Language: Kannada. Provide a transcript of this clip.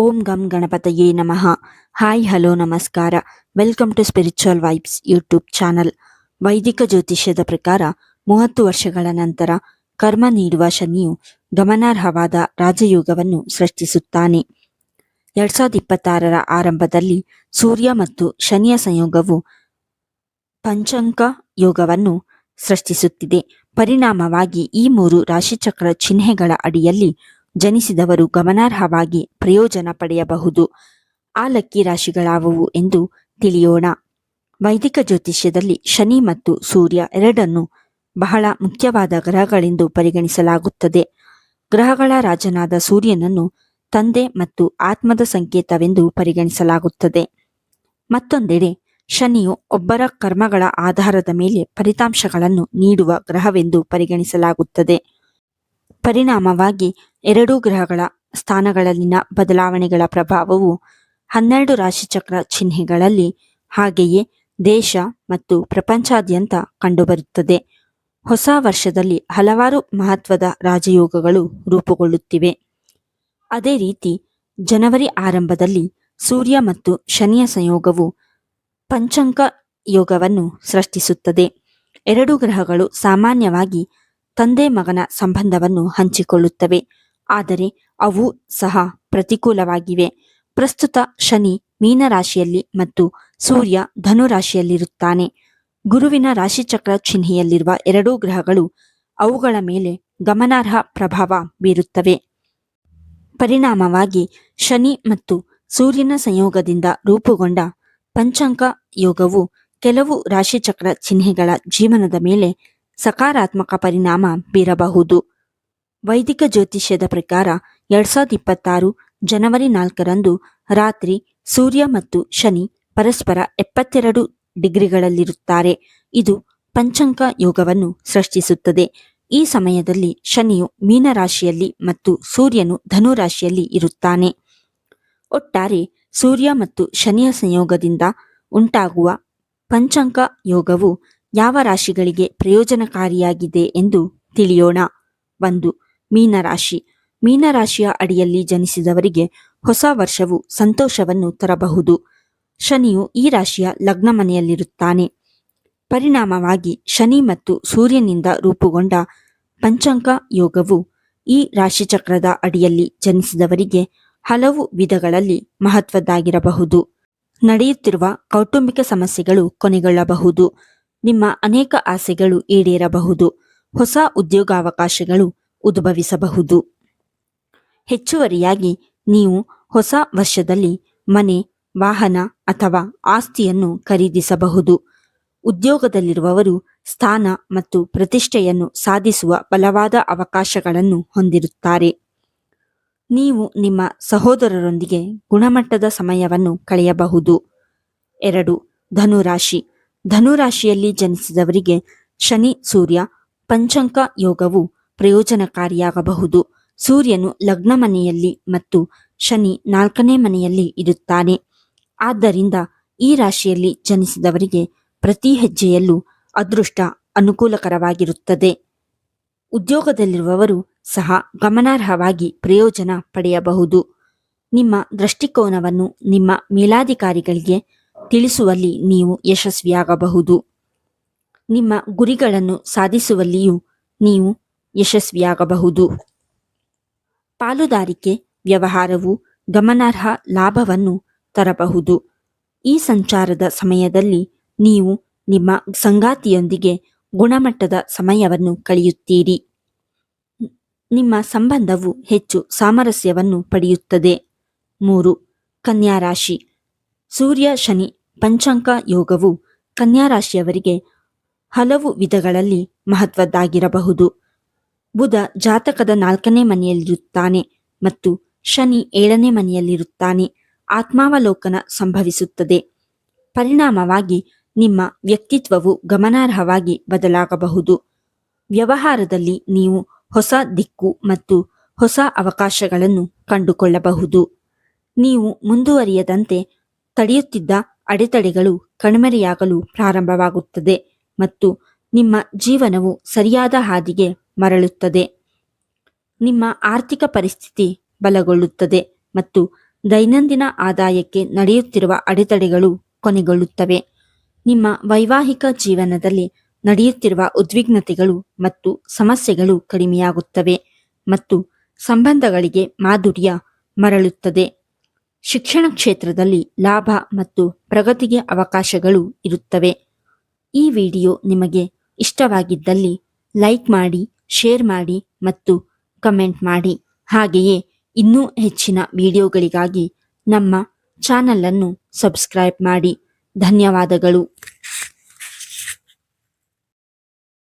ಓಂ ಗಂ ಗಣಪತಯೇ ನಮಃ. ಹಾಯ್, ಹಲೋ, ನಮಸ್ಕಾರ. Welcome to spiritual vibes YouTube channel. ವೈದಿಕ ಜ್ಯೋತಿಷ್ಯದ ಪ್ರಕಾರ ಮೂವತ್ತು ವರ್ಷಗಳ ನಂತರ ಕರ್ಮ ನೀಡುವ ಶನಿಯು ಗಮನಾರ್ಹವಾದ ರಾಜಯೋಗವನ್ನು ಸೃಷ್ಟಿಸುತ್ತಾನೆ. ಎರಡ್ ಸಾವಿರದ ಇಪ್ಪತ್ತಾರರ ಆರಂಭದಲ್ಲಿ ಸೂರ್ಯ ಮತ್ತು ಶನಿಯ ಸಂಯೋಗವು ಪಂಚಂಕ ಯೋಗವನ್ನು ಸೃಷ್ಟಿಸುತ್ತಿದೆ. ಪರಿಣಾಮವಾಗಿ ಈ ಮೂರು ರಾಶಿಚಕ್ರ ಚಿಹ್ನೆಗಳ ಅಡಿಯಲ್ಲಿ ಜನಿಸಿದವರು ಗಮನಾರ್ಹವಾಗಿ ಪ್ರಯೋಜನ ಪಡೆಯಬಹುದು. ಆ ಲಕ್ಕಿ ರಾಶಿಗಳಾವುವು ಎಂದು ತಿಳಿಯೋಣ. ವೈದಿಕ ಜ್ಯೋತಿಷ್ಯದಲ್ಲಿ ಶನಿ ಮತ್ತು ಸೂರ್ಯ ಎರಡನ್ನು ಬಹಳ ಮುಖ್ಯವಾದ ಗ್ರಹಗಳೆಂದು ಪರಿಗಣಿಸಲಾಗುತ್ತದೆ. ಗ್ರಹಗಳ ರಾಜನಾದ ಸೂರ್ಯನನ್ನು ತಂದೆ ಮತ್ತು ಆತ್ಮದ ಸಂಕೇತವೆಂದು ಪರಿಗಣಿಸಲಾಗುತ್ತದೆ. ಮತ್ತೊಂದೆಡೆ, ಶನಿಯು ಒಬ್ಬರ ಕರ್ಮಗಳ ಆಧಾರದ ಮೇಲೆ ಫಲಿತಾಂಶಗಳನ್ನು ನೀಡುವ ಗ್ರಹವೆಂದು ಪರಿಗಣಿಸಲಾಗುತ್ತದೆ. ಪರಿಣಾಮವಾಗಿ ಎರಡೂ ಗ್ರಹಗಳ ಸ್ಥಾನಗಳಲ್ಲಿನ ಬದಲಾವಣೆಗಳ ಪ್ರಭಾವವು ಹನ್ನೆರಡು ರಾಶಿಚಕ್ರ ಚಿಹ್ನೆಗಳಲ್ಲಿ ಹಾಗೆಯೇ ದೇಶ ಮತ್ತು ಪ್ರಪಂಚಾದ್ಯಂತ ಕಂಡುಬರುತ್ತದೆ. ಹೊಸ ವರ್ಷದಲ್ಲಿ ಹಲವಾರು ಮಹತ್ವದ ರಾಜಯೋಗಗಳು ರೂಪುಗೊಳ್ಳುತ್ತಿವೆ. ಅದೇ ರೀತಿ ಜನವರಿ ಆರಂಭದಲ್ಲಿ ಸೂರ್ಯ ಮತ್ತು ಶನಿಯ ಸಂಯೋಗವು ಪಂಚಾಂಗ ಯೋಗವನ್ನು ಸೃಷ್ಟಿಸುತ್ತದೆ. ಎರಡು ಗ್ರಹಗಳು ಸಾಮಾನ್ಯವಾಗಿ ತಂದೆ ಮಗನ ಸಂಬಂಧವನ್ನು ಹಂಚಿಕೊಳ್ಳುತ್ತವೆ. ಆದರೆ ಅವು ಸಹ ಪ್ರತಿಕೂಲವಾಗಿವೆ. ಪ್ರಸ್ತುತ ಶನಿ ಮೀನರಾಶಿಯಲ್ಲಿ ಮತ್ತು ಸೂರ್ಯ ಧನುರಾಶಿಯಲ್ಲಿರುತ್ತಾನೆ. ಗುರುವಿನ ರಾಶಿಚಕ್ರ ಚಿಹ್ನೆಯಲ್ಲಿರುವ ಎರಡೂ ಗ್ರಹಗಳು ಅವುಗಳ ಮೇಲೆ ಗಮನಾರ್ಹ ಪ್ರಭಾವ ಬೀರುತ್ತವೆ. ಪರಿಣಾಮವಾಗಿ ಶನಿ ಮತ್ತು ಸೂರ್ಯನ ಸಂಯೋಗದಿಂದ ರೂಪುಗೊಂಡ ಪಂಚಾಂಗ ಯೋಗವು ಕೆಲವು ರಾಶಿಚಕ್ರ ಚಿಹ್ನೆಗಳ ಜೀವನದ ಮೇಲೆ ಸಕಾರಾತ್ಮಕ ಪರಿಣಾಮ ಬೀರಬಹುದು. ವೈದಿಕ ಜ್ಯೋತಿಷ್ಯದ ಪ್ರಕಾರ ಎರಡ್ ಸಾವಿರದ ಇಪ್ಪತ್ತಾರು ಜನವರಿ ನಾಲ್ಕರಂದು ರಾತ್ರಿ ಸೂರ್ಯ ಮತ್ತು ಶನಿ ಪರಸ್ಪರ ಎಪ್ಪತ್ತೆರಡು ಡಿಗ್ರಿಗಳಲ್ಲಿರುತ್ತಾರೆ. ಇದು ಪಂಚಾಂಗ ಯೋಗವನ್ನು ಸೃಷ್ಟಿಸುತ್ತದೆ. ಈ ಸಮಯದಲ್ಲಿ ಶನಿಯು ಮೀನರಾಶಿಯಲ್ಲಿ ಮತ್ತು ಸೂರ್ಯನು ಧನುರಾಶಿಯಲ್ಲಿ ಇರುತ್ತಾನೆ. ಒಟ್ಟಾರೆ ಸೂರ್ಯ ಮತ್ತು ಶನಿಯ ಸಂಯೋಗದಿಂದ ಉಂಟಾಗುವ ಪಂಚಾಂಗ ಯೋಗವು ಯಾವ ರಾಶಿಗಳಿಗೆ ಪ್ರಯೋಜನಕಾರಿಯಾಗಿದೆ ಎಂದು ತಿಳಿಯೋಣ. ಒಂದು, ಮೀನರಾಶಿ. ಮೀನರಾಶಿಯ ಅಡಿಯಲ್ಲಿ ಜನಿಸಿದವರಿಗೆ ಹೊಸ ವರ್ಷವು ಸಂತೋಷವನ್ನು ತರಬಹುದು. ಶನಿಯು ಈ ರಾಶಿಯ ಲಗ್ನ ಮನೆಯಲ್ಲಿರುತ್ತಾನೆ. ಪರಿಣಾಮವಾಗಿ ಶನಿ ಮತ್ತು ಸೂರ್ಯನಿಂದ ರೂಪುಗೊಂಡ ಪಂಚಾಂಗ ಯೋಗವು ಈ ರಾಶಿಚಕ್ರದ ಅಡಿಯಲ್ಲಿ ಜನಿಸಿದವರಿಗೆ ಹಲವು ವಿಧಗಳಲ್ಲಿ ಮಹತ್ವದ್ದಾಗಿರಬಹುದು. ನಡೆಯುತ್ತಿರುವ ಕೌಟುಂಬಿಕ ಸಮಸ್ಯೆಗಳು ಕೊನೆಗೊಳ್ಳಬಹುದು. ನಿಮ್ಮ ಅನೇಕ ಆಸೆಗಳು ಈಡೇರಬಹುದು. ಹೊಸ ಉದ್ಯೋಗಾವಕಾಶಗಳು ಉದ್ಭವಿಸಬಹುದು. ಹೆಚ್ಚುವರಿಯಾಗಿ ನೀವು ಹೊಸ ವರ್ಷದಲ್ಲಿ ಮನೆ, ವಾಹನ ಅಥವಾ ಆಸ್ತಿಯನ್ನು ಖರೀದಿಸಬಹುದು. ಉದ್ಯೋಗದಲ್ಲಿರುವವರು ಸ್ಥಾನ ಮತ್ತು ಪ್ರತಿಷ್ಠೆಯನ್ನು ಸಾಧಿಸುವ ಬಲವಾದ ಅವಕಾಶಗಳನ್ನು ಹೊಂದಿರುತ್ತಾರೆ. ನೀವು ನಿಮ್ಮ ಸಹೋದರರೊಂದಿಗೆ ಗುಣಮಟ್ಟದ ಸಮಯವನ್ನು ಕಳೆಯಬಹುದು. ಎರಡು, ಧನುರಾಶಿ. ಧನುರಾಶಿಯಲ್ಲಿ ಜನಿಸಿದವರಿಗೆ ಶನಿ, ಸೂರ್ಯ, ಪಂಚಾಂಕ ಯೋಗವು ಪ್ರಯೋಜನಕಾರಿಯಾಗಬಹುದು. ಸೂರ್ಯನು ಲಗ್ನ ಮನೆಯಲ್ಲಿ ಮತ್ತು ಶನಿ ನಾಲ್ಕನೇ ಮನೆಯಲ್ಲಿ ಇರುತ್ತಾನೆ. ಆದ್ದರಿಂದ ಈ ರಾಶಿಯಲ್ಲಿ ಜನಿಸಿದವರಿಗೆ ಪ್ರತಿ ಹೆಜ್ಜೆಯಲ್ಲೂ ಅದೃಷ್ಟ ಅನುಕೂಲಕರವಾಗಿರುತ್ತದೆ. ಉದ್ಯೋಗದಲ್ಲಿರುವವರು ಸಹ ಗಮನಾರ್ಹವಾಗಿ ಪ್ರಯೋಜನ ಪಡೆಯಬಹುದು. ನಿಮ್ಮ ದೃಷ್ಟಿಕೋನವನ್ನು ನಿಮ್ಮ ಮೇಲಾಧಿಕಾರಿಗಳಿಗೆ ತಿಳಿಸುವಲ್ಲಿ ನೀವು ಯಶಸ್ವಿಯಾಗಬಹುದು. ನಿಮ್ಮ ಗುರಿಗಳನ್ನು ಸಾಧಿಸುವಲ್ಲಿಯೂ ನೀವು ಯಶಸ್ವಿಯಾಗಬಹುದು. ಪಾಲುದಾರಿಕೆ ವ್ಯವಹಾರವು ಗಮನಾರ್ಹ ಲಾಭವನ್ನು ತರಬಹುದು. ಈ ಸಂಚಾರದ ಸಮಯದಲ್ಲಿ ನೀವು ನಿಮ್ಮ ಸಂಗಾತಿಯೊಂದಿಗೆ ಗುಣಮಟ್ಟದ ಸಮಯವನ್ನು ಕಳೆಯುತ್ತೀರಿ. ನಿಮ್ಮ ಸಂಬಂಧವು ಹೆಚ್ಚು ಸಾಮರಸ್ಯವನ್ನು ಪಡೆಯುತ್ತದೆ. ಮೂರು ಕನ್ಯಾರಾಶಿ ಸೂರ್ಯ, ಶನಿ ಪಂಚಾಂಗ ಯೋಗವು ಕನ್ಯಾ ರಾಶಿಯವರಿಗೆ ಹಲವು ವಿಧಗಳಲ್ಲಿ ಮಹತ್ವದ್ದಾಗಿರಬಹುದು. ಬುಧ ಜಾತಕದ ನಾಲ್ಕನೇ ಮನೆಯಲ್ಲಿರುತ್ತಾನೆ ಮತ್ತು ಶನಿ ಏಳನೇ ಮನೆಯಲ್ಲಿರುತ್ತಾನೆ. ಆತ್ಮಾವಲೋಕನ ಸಂಭವಿಸುತ್ತದೆ. ಪರಿಣಾಮವಾಗಿ ನಿಮ್ಮ ವ್ಯಕ್ತಿತ್ವವು ಗಮನಾರ್ಹವಾಗಿ ಬದಲಾಗಬಹುದು. ವ್ಯವಹಾರದಲ್ಲಿ ನೀವು ಹೊಸ ದಿಕ್ಕು ಮತ್ತು ಹೊಸ ಅವಕಾಶಗಳನ್ನು ಕಂಡುಕೊಳ್ಳಬಹುದು. ನೀವು ಮುಂದುವರಿಯದಂತೆ ತಡೆಯುತ್ತಿದ್ದ ಅಡೆತಡೆಗಳು ಕಣ್ಮರೆಯಾಗಲು ಪ್ರಾರಂಭವಾಗುತ್ತದೆ ಮತ್ತು ನಿಮ್ಮ ಜೀವನವು ಸರಿಯಾದ ಹಾದಿಗೆ ಮರಳುತ್ತದೆ. ನಿಮ್ಮ ಆರ್ಥಿಕ ಪರಿಸ್ಥಿತಿ ಬಲಗೊಳ್ಳುತ್ತದೆ ಮತ್ತು ದೈನಂದಿನ ಆದಾಯಕ್ಕೆ ನಡೆಯುತ್ತಿರುವ ಅಡೆತಡೆಗಳು ಕೊನೆಗೊಳ್ಳುತ್ತವೆ. ನಿಮ್ಮ ವೈವಾಹಿಕ ಜೀವನದಲ್ಲಿ ನಡೆಯುತ್ತಿರುವ ಉದ್ವಿಗ್ನತೆಗಳು ಮತ್ತು ಸಮಸ್ಯೆಗಳು ಕಡಿಮೆಯಾಗುತ್ತವೆ ಮತ್ತು ಸಂಬಂಧಗಳಿಗೆ ಮಾಧುರ್ಯ ಮರಳುತ್ತದೆ. ಶಿಕ್ಷಣ ಕ್ಷೇತ್ರದಲ್ಲಿ ಲಾಭ ಮತ್ತು ಪ್ರಗತಿಗೆ ಅವಕಾಶಗಳು ಇರುತ್ತವೆ. ಈ ವಿಡಿಯೋ ನಿಮಗೆ ಇಷ್ಟವಾಗಿದ್ದಲ್ಲಿ ಲೈಕ್ ಮಾಡಿ, ಶೇರ್ ಮಾಡಿ ಮತ್ತು ಕಮೆಂಟ್ ಮಾಡಿ. ಹಾಗೆಯೇ ಇನ್ನೂ ಹೆಚ್ಚಿನ ವಿಡಿಯೋಗಳಿಗಾಗಿ ನಮ್ಮ ಚಾನಲನ್ನು ಸಬ್ಸ್ಕ್ರೈಬ್ ಮಾಡಿ. ಧನ್ಯವಾದಗಳು.